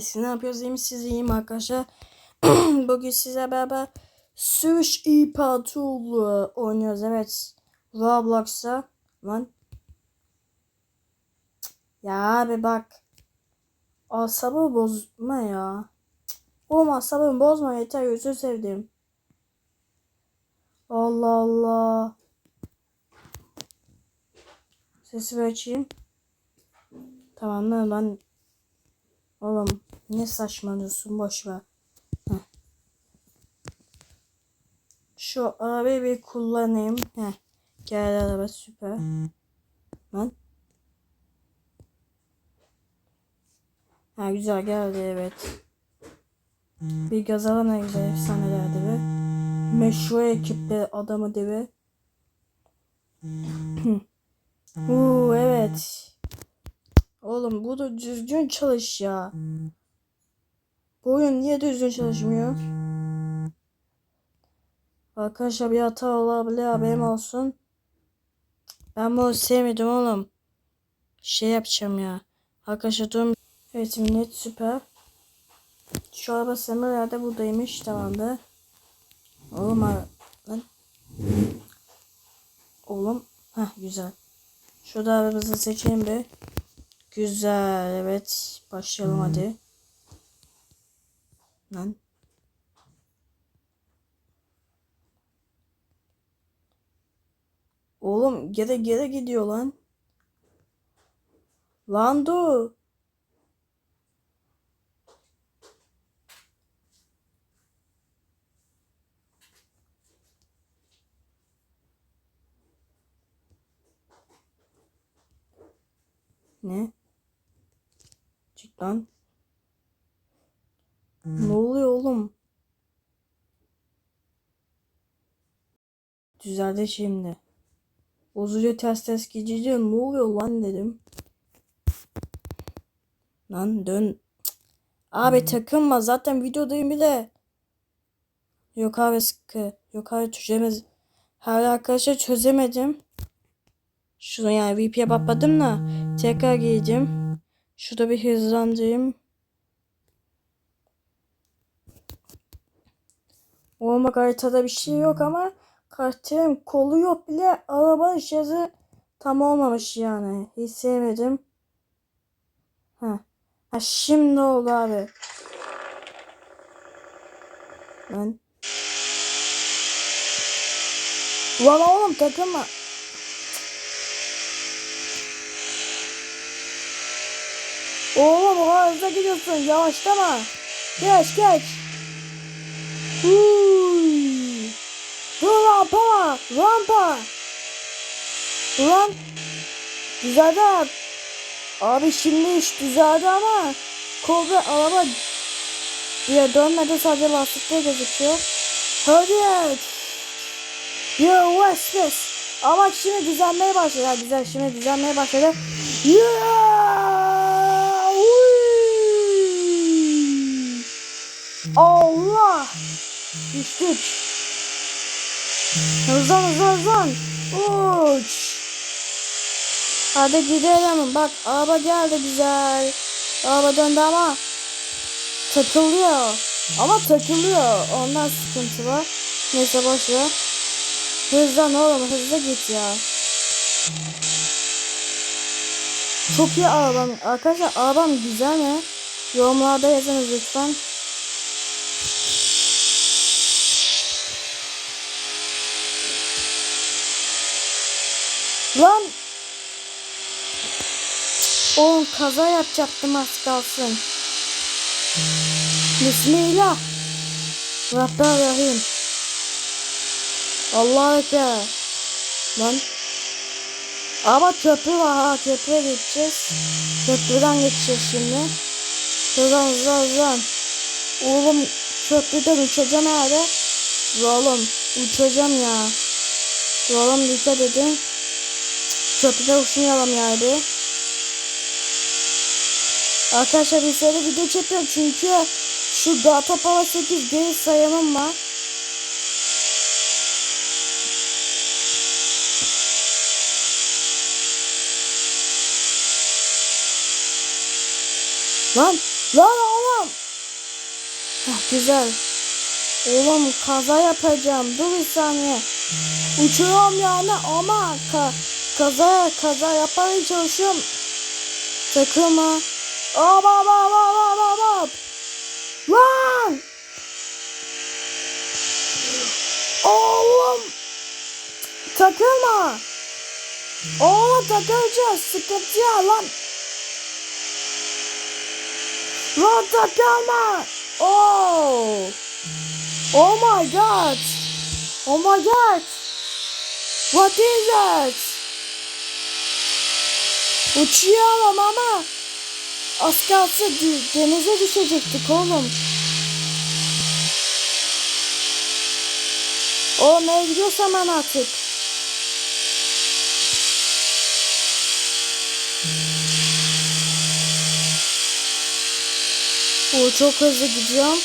Siz ne yapıyoruz? İyi misiniz? İyiyim arkadaşlar. Bugün size beraber Sürüş İmparatorluğu oynuyoruz. Evet. Roblox'ta. Lan. Ya abi bak. Asabı bozma ya. Oğlum asabımı bozma yeter gözü sevdim. Allah Allah. Sesi açayım. Tamam lan Oğlum ne saçmalıyorsun boş. Şu arabayı bir kullanayım. Heh. Gel araba süper. Lan. Ha güzel geldi evet. Bir gazala ne güzel efsanelerdi be. Meşhur ekiple adamı dibi. Uuu evet. Oğlum bu da düzgün çalış ya. Bu oyun niye düzgün çalışmıyor? Arkadaşlar bir hata olabilir haberim olsun. Ben bunu sevmedim oğlum. Şey yapacağım ya. Arkadaşlar durun. Evet millet süper. Şu araba semirlerde buradaymış tamamdır. Oğlum lan. Oğlum. Heh güzel. Şurada arabamızı seçeyim bir. Güzel evet. Başlayalım hadi. Lan. Oğlum geri geri gidiyor lan. Lan dur. Ne? Çık lan. Ne oluyor oğlum? Düzeldi şimdi. Bozucu ters ters gidiyor. Ne oluyor lan dedim. Lan dön. Abi takılma zaten videodayım bile. Yok abi sıkı. Yok abi çözemez. Hala arkadaşlar çözemedim. Şunu yani VP'ye bakladım da tekrar girdim. Şurada bir hızlandırayım. Olmak haritada bir şey yok ama karakterin kolu yok bile arabanın şarjı tam olmamış yani. Hiç sevmedim. Ha. Ha şimdi oldu abi. Lan. Ulan oğlum takılma. Oğlum o hızlı gidiyorsun. Yavaşlama. Geç geç. Dur rampa. Rampa. Ulan. Düzeldi. abi. Şimdi iş düzeldi ama kol ve araba diye dönmedi sadece lastikte gözüküyor. Hadi. Yo west west. Ama şimdi düzenmeye başladı. Ha, güzel şimdi düzenmeye başladı. Yeah! Allah! Düştük. Hızlan hızlan hızlan. Uç. Hadi gidelim. Bak araba geldi güzel. Araba döndü ama takılıyor. Ama takılıyor. Ondan sıkıntı var. Neyse boş ver. Hızlan oğlum hızlı git ya. Çok iyi arabam. Arkadaşlar arabam güzel mi? Yorumlarda yazınız lütfen. Lan! Oğlum kaza yapacaktım az kalsın. Bismillah. Rahmanirrahim. Allah Ekber. Lan. Ama köprü var ha. Köprüye geçeceğiz. Köprüden geçeceğiz şimdi. Hızlan hızlan hızlan. Oğlum köprüden uçacağım herhalde. Oğlum uçacağım ya. Oğlum dikkat edin. Köprüde uçmayalım yani. Arkadaşlar bir sene video çekiyorum çünkü şu Data Power 8 geri sayımım var. Lan Lan oğlum. Heh, güzel. Oğlum kaza yapacağım. Dur bir saniye. Uçuyorum yani ama ka kaza kaza yapmaya çalışıyorum. Takılma. Hop hop hop hop hop hop hop. Lan! Oğlum! Takılma! Oğlum takılacağız. Sıkıntı ya lan. Lan takılma! Oh! Oh my god! Oh my god! What is that? Uçuyorum ama az kalsa de- denize düşecektik oğlum. O ne gidiyorsam ben artık. O çok hızlı gidiyorum.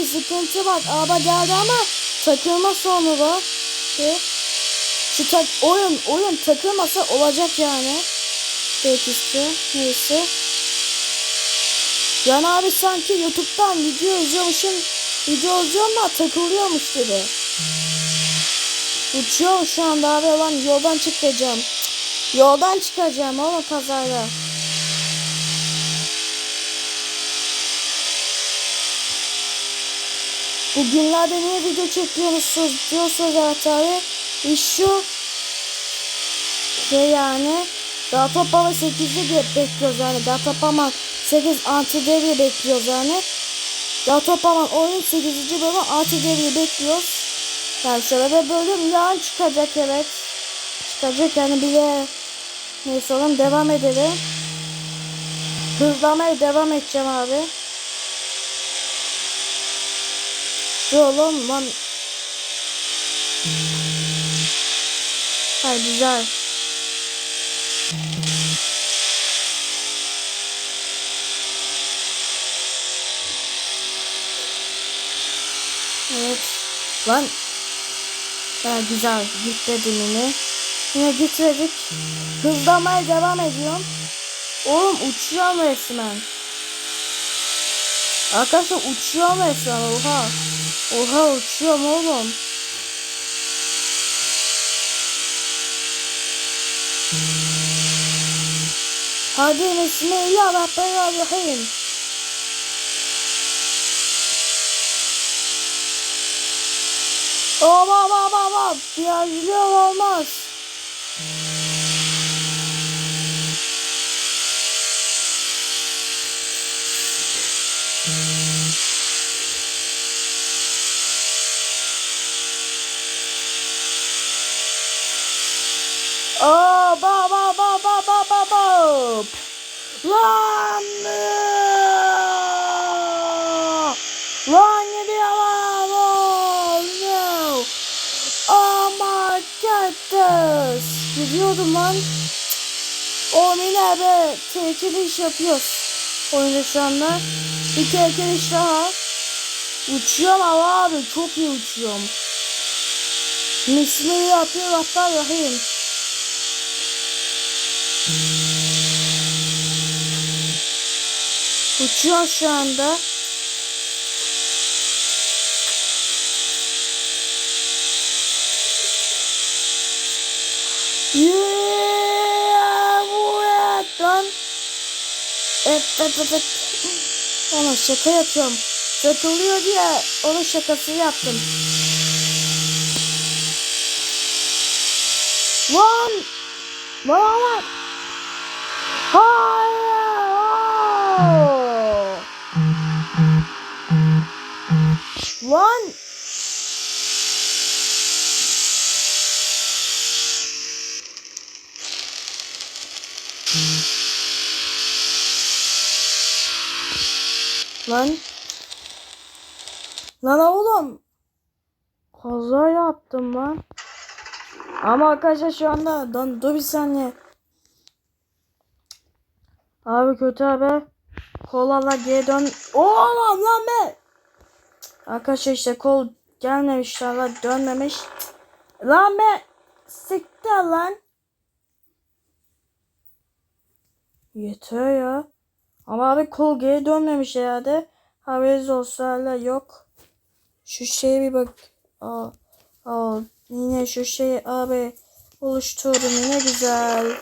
Bir sıkıntı bak. Araba geldi ama takılma sorunu var. İşte Tak oyun oyun takılmasa olacak yani. Belki neyse. Yani abi sanki YouTube'dan video izliyormuşum. Video izliyorum da takılıyormuş gibi. Uçuyorum şu anda abi lan yoldan çıkacağım. Yoldan çıkacağım ama kazayla. Bugünlerde niye video çekiyorsunuz diyorsunuz evet abi. Şu. Şey yani. Daha toplama 8'de diye bekliyoruz yani. Daha toplama 8 anti devre bekliyoruz yani. Daha toplama oyun 8. bölüm anti devre bekliyoruz. Yani şöyle bir bölüm yarın çıkacak evet. Çıkacak yani bir de neyse oğlum devam edelim. Hızlamaya devam edeceğim abi. Dur oğlum lan. Ha güzel. Evet. Lan. Ha güzel. Gitmedim yine. Yine gitmedik. Hızlamaya devam ediyorum. Oğlum uçuyorum resmen. Arkadaşlar uçuyorum resmen oha. Oha uçuyorum oğlum. Hadi. Hop hop hop hop hop. Virajlıyor olmaz. Lan! Lan gidiyor lan! Oh, no! Oh my goodness! Gidiyordum lan. O yine be tehlikeli iş yapıyoruz. Oyunda şu anda. Bir tehlikeli iş daha. Uçuyorum ama abi çok iyi uçuyorum. Bismillahirrahmanirrahim. Uçuyor şu anda. Yeah, bu lan. Evet, evet, evet. Ama şaka yapıyorum. Takılıyor diye onun şakasını yaptım. Lan! Lan lan! Hayır! Lan! Lan! Lan oğlum! Kaza yaptım lan. Ama arkadaşlar şu anda lan dur bir saniye. Abi kötü haber. Kolala geri dön. Oğlum lan be. Arkadaşlar işte kol gelmemiş valla dönmemiş. Lan be. Siktir lan. Yeter ya. Ama abi kol geri dönmemiş herhalde. Haberiniz olsa hala yok. Şu şeye bir bak. Aa, aa, yine şu şeyi abi oluşturdum yine güzel.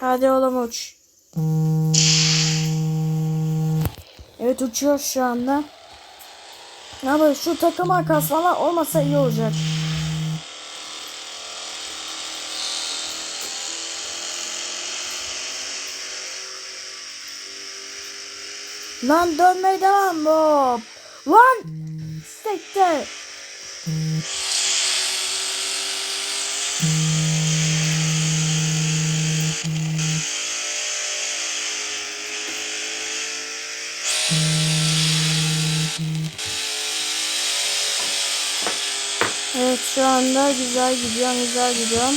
Hadi oğlum uç. Evet uçuyor şu anda. Ama şu takım arkası falan olmasa iyi olacak. Lan dönmeye devam Bob. Lan sekte. Anda güzel gidiyorum güzel gidiyorum.